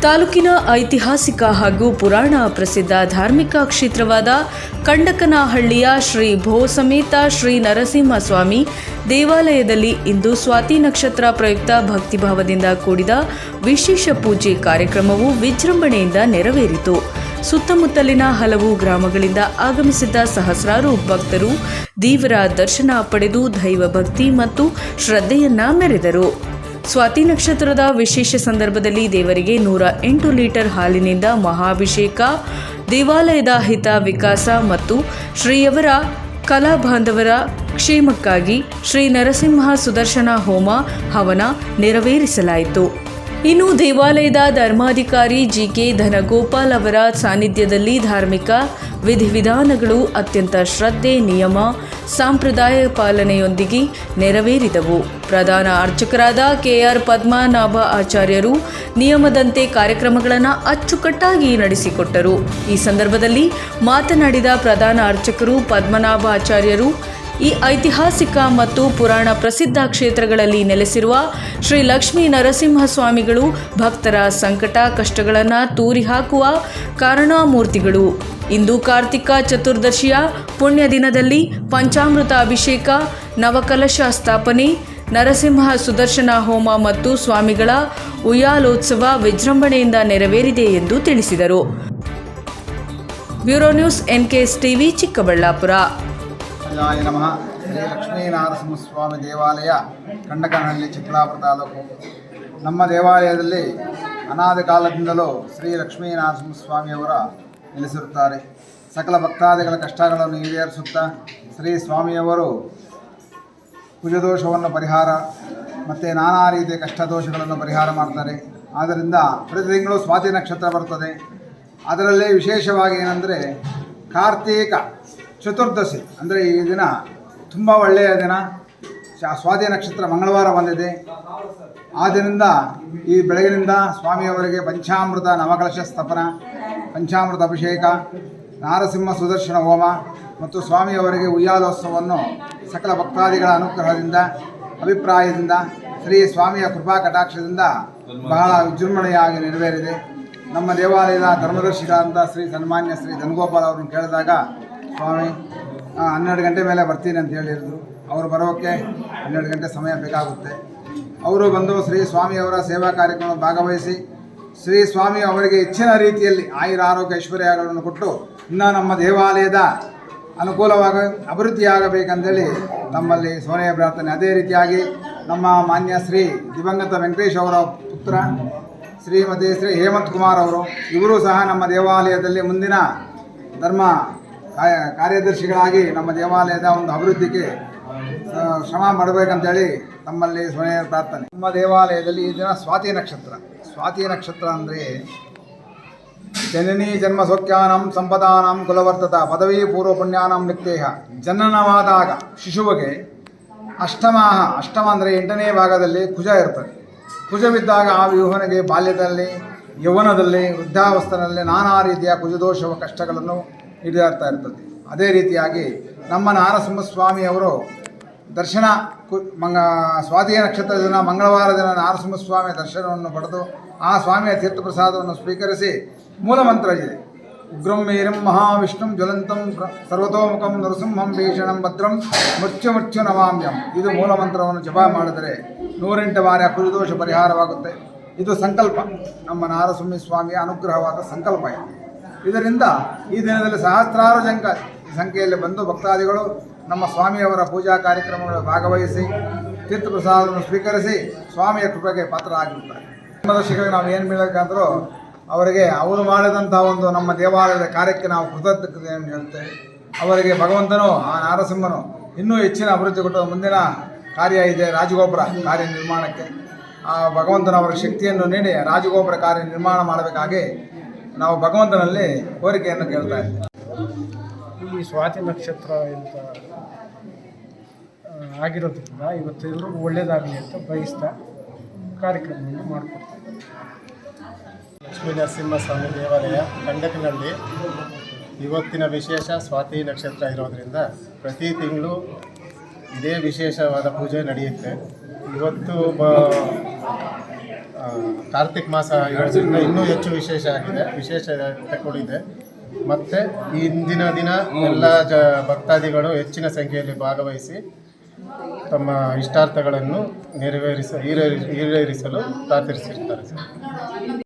ತಾಲೂಕಿನ ಐತಿಹಾಸಿಕ ಹಾಗೂ ಪುರಾಣ ಪ್ರಸಿದ್ಧ ಧಾರ್ಮಿಕ ಕ್ಷೇತ್ರವಾದ ಕಂಡಕನಹಳ್ಳಿಯ ಶ್ರೀ ಭೋ ಸಮೇತ ಶ್ರೀ ನರಸಿಂಹಸ್ವಾಮಿ ದೇವಾಲಯದಲ್ಲಿ ಇಂದು ಸ್ವಾತಿ ನಕ್ಷತ್ರ ಪ್ರಯುಕ್ತ ಭಕ್ತಿಭಾವದಿಂದ ಕೂಡಿದ ವಿಶೇಷ ಪೂಜೆ ಕಾರ್ಯಕ್ರಮವು ವಿಜೃಂಭಣೆಯಿಂದ ನೆರವೇರಿತು. ಸುತ್ತಮುತ್ತಲಿನ ಹಲವು ಗ್ರಾಮಗಳಿಂದ ಆಗಮಿಸಿದ್ದ ಸಹಸ್ರಾರು ಭಕ್ತರು ದೇವರ ದರ್ಶನ ಪಡೆದು ದೈವ ಭಕ್ತಿ ಮತ್ತು ಶ್ರದ್ಧೆಯನ್ನ ಮೆರೆದರು. ಸ್ವಾತಿ ನಕ್ಷತ್ರದ ವಿಶೇಷ ಸಂದರ್ಭದಲ್ಲಿ ದೇವರಿಗೆ ನೂರ ಎಂಟು ಲೀಟರ್ ಹಾಲಿನಿಂದ ಮಹಾಭಿಷೇಕ, ದೇವಾಲಯದ ಹಿತ ವಿಕಾಸ ಮತ್ತು ಶ್ರೀಯವರ ಕಲಾ ಬಾಂಧವರ ಕ್ಷೇಮಕ್ಕಾಗಿ ಶ್ರೀ ನರಸಿಂಹ ಸುದರ್ಶನ ಹೋಮ ಹವನ ನೆರವೇರಿಸಲಾಯಿತು. ಇನ್ನು ದೇವಾಲಯದ ಧರ್ಮಾಧಿಕಾರಿ ಜಿ ಕೆ ಧನಗೋಪಾಲ್ ಅವರ ಸಾನ್ನಿಧ್ಯದಲ್ಲಿ ಧಾರ್ಮಿಕ ವಿಧಿವಿಧಾನಗಳು ಅತ್ಯಂತ ಶ್ರದ್ಧೆ, ನಿಯಮ, ಸಾಂಪ್ರದಾಯ ಪಾಲನೆಯೊಂದಿಗೆ ನೆರವೇರಿದವು. ಪ್ರಧಾನ ಅರ್ಚಕರಾದ ಕೆಆರ್ ಪದ್ಮನಾಭ ಆಚಾರ್ಯರು ನಿಯಮದಂತೆ ಕಾರ್ಯಕ್ರಮಗಳನ್ನು ಅಚ್ಚುಕಟ್ಟಾಗಿ ನಡೆಸಿಕೊಟ್ಟರು. ಈ ಸಂದರ್ಭದಲ್ಲಿ ಮಾತನಾಡಿದ ಪ್ರಧಾನ ಅರ್ಚಕರು ಪದ್ಮನಾಭ ಆಚಾರ್ಯರು ಈ ಐತಿಹಾಸಿಕ ಮತ್ತು ಪುರಾಣ ಪ್ರಸಿದ್ಧ ಕ್ಷೇತ್ರಗಳಲ್ಲಿ ನೆಲೆಸಿರುವ ಶ್ರೀ ಲಕ್ಷ್ಮೀ ನರಸಿಂಹಸ್ವಾಮಿಗಳು ಭಕ್ತರ ಸಂಕಟ, ಕಷ್ಟಗಳನ್ನು ತೂರಿ ಹಾಕುವ ಕಾರಣಾಮೂರ್ತಿಗಳು. ಇಂದು ಕಾರ್ತಿಕ ಚತುರ್ದಶಿಯ ಪುಣ್ಯ ದಿನದಲ್ಲಿ ಪಂಚಾಮೃತ ಅಭಿಷೇಕ, ನವಕಲಶ ಸ್ಥಾಪನೆ, ನರಸಿಂಹ ಸುದರ್ಶನ ಹೋಮ ಮತ್ತು ಸ್ವಾಮಿಗಳ ಉಯ್ಯಾಲೋತ್ಸವ ವಿಜೃಂಭಣೆಯಿಂದ ನೆರವೇರಿದೆ ಎಂದು ತಿಳಿಸಿದರು. Bureau news NKS TV Chikkaballapur. ರಾಯ ನಮಃ. ಶ್ರೀ ಲಕ್ಷ್ಮೀನರಸಿಂಹಸ್ವಾಮಿ ದೇವಾಲಯ, ಕಂಡಕನಹಳ್ಳಿ ಚಿಕ್ಕಲಾಪುರ ತಾಲೂಕು. ನಮ್ಮ ದೇವಾಲಯದಲ್ಲಿ ಅನಾದಿ ಕಾಲದಿಂದಲೂ ಶ್ರೀ ಲಕ್ಷ್ಮೀನರಸಿಂಹಸ್ವಾಮಿಯವರ ನೆಲೆಸಿರುತ್ತಾರೆ. ಸಕಲ ಭಕ್ತಾದಿಗಳ ಕಷ್ಟಗಳನ್ನು ಈಡೇರಿಸುತ್ತಾ ಶ್ರೀ ಸ್ವಾಮಿಯವರು ಕುಜದೋಷವನ್ನು ಪರಿಹಾರ ಮತ್ತು ನಾನಾ ರೀತಿಯ ಕಷ್ಟ ದೋಷಗಳನ್ನು ಪರಿಹಾರ ಮಾಡ್ತಾರೆ. ಆದ್ದರಿಂದ ಪ್ರತಿ ತಿಂಗಳು ಸ್ವಾತಿ ನಕ್ಷತ್ರ ಬರ್ತದೆ. ಅದರಲ್ಲೇ ವಿಶೇಷವಾಗಿ ಏನಂದರೆ ಕಾರ್ತೀಕ. ಚತುರ್ದಶಿ, ಅಂದರೆ ಈ ದಿನ ತುಂಬ ಒಳ್ಳೆಯ ದಿನ. ಸ್ವಾತಿ ನಕ್ಷತ್ರ ಮಂಗಳವಾರ ಬಂದಿದೆ. ಆ ದಿನದಿಂದ ಈ ಬೆಳಗಿನಿಂದ ಸ್ವಾಮಿಯವರಿಗೆ ಪಂಚಾಮೃತ ನವಕಲಶ ಸ್ಥಾಪನ, ಪಂಚಾಮೃತ ಅಭಿಷೇಕ, ನಾರಸಿಂಹ ಸುದರ್ಶನ ಹೋಮ ಮತ್ತು ಸ್ವಾಮಿಯವರಿಗೆ ಉಯ್ಯಾಲೋತ್ಸವವನ್ನು ಸಕಲ ಭಕ್ತಾದಿಗಳ ಅನುಗ್ರಹದಿಂದ, ಅಭಿಪ್ರಾಯದಿಂದ, ಶ್ರೀ ಸ್ವಾಮಿಯ ಕೃಪಾ ಕಟಾಕ್ಷದಿಂದ ಬಹಳ ವಿಜೃಂಭಣೆಯಾಗಿ ನೆರವೇರಿದೆ. ನಮ್ಮ ದೇವಾಲಯದ ಧರ್ಮದರ್ಶಿಗಳಾದಂಥ ಶ್ರೀ ಸನ್ಮಾನ್ಯ ಶ್ರೀ ಧನಗೋಪಾಲ್ ಅವರನ್ನು ಕೇಳಿದಾಗ ಸ್ವಾಮಿ ಹನ್ನೆರಡು ಗಂಟೆ ಮೇಲೆ ಬರ್ತೀನಿ ಅಂತ ಹೇಳಿದ್ರು. ಅವರು ಬರೋಕ್ಕೆ ಹನ್ನೆರಡು ಗಂಟೆ ಸಮಯ ಬೇಕಾಗುತ್ತೆ. ಅವರು ಬಂದು ಶ್ರೀ ಸ್ವಾಮಿಯವರ ಸೇವಾ ಕಾರ್ಯಕ್ರಮ ಭಾಗವಹಿಸಿ, ಶ್ರೀ ಸ್ವಾಮಿ ಅವರಿಗೆ ಹೆಚ್ಚಿನ ರೀತಿಯಲ್ಲಿ ಆಯುರ ಆರೋಗ್ಯ ಐಶ್ವರ್ಯಗಳನ್ನು ಕೊಟ್ಟು, ಇನ್ನೂ ನಮ್ಮ ದೇವಾಲಯದ ಅನುಕೂಲವಾಗ ಅಭಿವೃದ್ಧಿಯಾಗಬೇಕಂತೇಳಿ ನಮ್ಮಲ್ಲಿ ಸೋನೆಯ ಪ್ರಾರ್ಥನೆ ಅದೇ ರೀತಿಯಾಗಿ ನಮ್ಮ ಮಾನ್ಯ ಶ್ರೀ ದಿವಂಗತ ವೆಂಕಟೇಶ್ ಅವರ ಪುತ್ರ, ಶ್ರೀಮತಿ ಶ್ರೀ ಹೇಮಂತ್ ಕುಮಾರ್ ಅವರು, ಇವರು ಸಹ ನಮ್ಮ ದೇವಾಲಯದಲ್ಲಿ ಮುಂದಿನ ಧರ್ಮ ಕಾರ್ಯದರ್ಶಿಗಳಾಗಿ ನಮ್ಮ ದೇವಾಲಯದ ಒಂದು ಅಭಿವೃದ್ಧಿಗೆ ಶ್ರಮ ಮಾಡಬೇಕಂತೇಳಿ ತಮ್ಮಲ್ಲಿ ಸೊನೆಯ ಪ್ರಾರ್ಥನೆ ನಮ್ಮ ದೇವಾಲಯದಲ್ಲಿ ಈ ದಿನ ಸ್ವಾತಿ ನಕ್ಷತ್ರ. ಸ್ವಾತಿ ನಕ್ಷತ್ರ ಅಂದರೆ ಜನನಿ ಜನ್ಮ ಸೌಖ್ಯಾನಂ ಸಂಪದಾನಂ ಕುಲವರ್ತತ ಪದವಿ ಪೂರ್ವ ಪುಣ್ಯಾನಂ ನಿತ್ಯೇಹ ಜನನವಾದಾಗ ಶಿಶುವಿಗೆ ಅಷ್ಟಮ ಅಷ್ಟಮ ಅಂದರೆ ಎಂಟನೇ ಭಾಗದಲ್ಲಿ ಕುಜ ಇರ್ತದೆ. ಕುಜವಿದ್ದಾಗ ಆ ವ್ಯೂಹನಿಗೆ ಬಾಲ್ಯದಲ್ಲಿ, ಯೌವನದಲ್ಲಿ, ವೃದ್ಧಾವಸ್ಥೆಯಲ್ಲಿ ನಾನಾ ರೀತಿಯ ಕುಜದೋಷವ ಕಷ್ಟಗಳನ್ನು ಈಡೇರ್ತಾ ಇರ್ತದೆ. ಅದೇ ರೀತಿಯಾಗಿ ನಮ್ಮ ನಾರಸಿಂಹಸ್ವಾಮಿಯವರು ದರ್ಶನ ಕು, ಮಂಗ, ಸ್ವಾತಿಯ ನಕ್ಷತ್ರ ದಿನ, ಮಂಗಳವಾರ ದಿನ ನಾರಸಿಂಹಸ್ವಾಮಿಯ ದರ್ಶನವನ್ನು ಪಡೆದು ಆ ಸ್ವಾಮಿಯ ತೀರ್ಥಪ್ರಸಾದವನ್ನು ಸ್ವೀಕರಿಸಿ ಮೂಲಮಂತ್ರ ಇದೆ ಉಗ್ರಂ ವೀರಂ ಮಹಾವಿಷ್ಣುಂ ಜ್ವಲಂತಂ ಸರ್ವತೋಮುಖಂ ನರಸಿಂಹಂ ಭೀಷಣಂ ಭದ್ರಂ ಮೃತ್ಯು ಮೃತ್ಯು ನವಾಮ್ಯಂ. ಇದು ಮೂಲಮಂತ್ರವನ್ನು ಜಪ ಮಾಡಿದರೆ ನೂರೆಂಟು ಬಾರಿ ಆ ಪರಿಹಾರವಾಗುತ್ತೆ. ಇದು ಸಂಕಲ್ಪ. ನಮ್ಮ ನಾರಸಿಂಹ ಸ್ವಾಮಿಯ ಅನುಗ್ರಹವಾದ ಸಂಕಲ್ಪ ಇದು. ಇದರಿಂದ ಈ ದಿನದಲ್ಲಿ ಸಹಸ್ರಾರು ಜಂಕ ಸಂಖ್ಯೆಯಲ್ಲಿ ಬಂದು ಭಕ್ತಾದಿಗಳು ನಮ್ಮ ಸ್ವಾಮಿಯವರ ಪೂಜಾ ಕಾರ್ಯಕ್ರಮಗಳಲ್ಲಿ ಭಾಗವಹಿಸಿ, ತೀರ್ಥಪ್ರಸಾದವನ್ನು ಸ್ವೀಕರಿಸಿ ಸ್ವಾಮಿಯ ಕೃಪೆಗೆ ಪಾತ್ರರಾಗಿರ್ತಾರೆ ಧರ್ಮದರ್ಶಿಗಳಿಗೆ ನಾವು ಏನು ಮಾಡಬೇಕಂದ್ರೂ ಅವರಿಗೆ ಅವರು ಮಾಡಿದಂಥ ಒಂದು ನಮ್ಮ ದೇವಾಲಯದ ಕಾರ್ಯಕ್ಕೆ ನಾವು ಕೃತಜ್ಞತೆಯನ್ನು ಹೇಳ್ತೇವೆ. ಅವರಿಗೆ ಭಗವಂತನು, ಆ ನಾರಸಿಂಹನು ಇನ್ನೂ ಹೆಚ್ಚಿನ ಅಭಿವೃದ್ಧಿ ಕೊಟ್ಟು ಮುಂದಿನ ಕಾರ್ಯ ಇದೆ ರಾಜಗೋಪುರ ಕಾರ್ಯ ನಿರ್ಮಾಣಕ್ಕೆ. ಆ ಭಗವಂತನ ಅವರ ಶಕ್ತಿಯನ್ನು ನೀಡಿ ರಾಜಗೋಪುರ ಕಾರ್ಯ ನಿರ್ಮಾಣ ಮಾಡಬೇಕಾಗಿ ನಾವು ಭಗವಂತನಲ್ಲಿ ಕೋರಿಕೆಯನ್ನು ಕೇಳ್ತಾ ಇದ್ದೀವಿ ಈ ಸ್ವಾತಿ ನಕ್ಷತ್ರ ಅಂತ ಆಗಿರೋದ್ರಿಂದ ಇವತ್ತು ಎಲ್ರಿಗೂ ಒಳ್ಳೆಯದಾಗಲಿ ಅಂತ ಬಯಸ್ತಾ ಕಾರ್ಯಕ್ರಮವನ್ನು ಮಾಡಿಕೊಡ್ತೀವಿ ಲಕ್ಷ್ಮೀ ನರಸಿಂಹಸ್ವಾಮಿ ದೇವಾಲಯ ಕಂಡಕನಹಳ್ಳಿ. ಇವತ್ತಿನ ವಿಶೇಷ ಸ್ವಾತಿ ನಕ್ಷತ್ರ ಇರೋದರಿಂದ ಪ್ರತಿ ತಿಂಗಳು ಇದೇ ವಿಶೇಷವಾದ ಪೂಜೆ ನಡೆಯುತ್ತೆ. ಇವತ್ತು ಕಾರ್ತಿಕ್ ಮಾಸ ಇರೋದ್ರಿಂದ ಇನ್ನೂ ಹೆಚ್ಚು ವಿಶೇಷ ಆಗಿದೆ. ವಿಶೇಷ ತಗೊಂಡಿದೆ ಮತ್ತು ಇಂದಿನ ದಿನ ಎಲ್ಲ ಜ ಭಕ್ತಾದಿಗಳು ಹೆಚ್ಚಿನ ಸಂಖ್ಯೆಯಲ್ಲಿ ಭಾಗವಹಿಸಿ ತಮ್ಮ ಇಷ್ಟಾರ್ಥಗಳನ್ನು ನೆರವೇರಿಸ ಈಡೇರಿಸಲು ಪ್ರಾರ್ಥಿಸಿರ್ತಾರೆ ಸರ್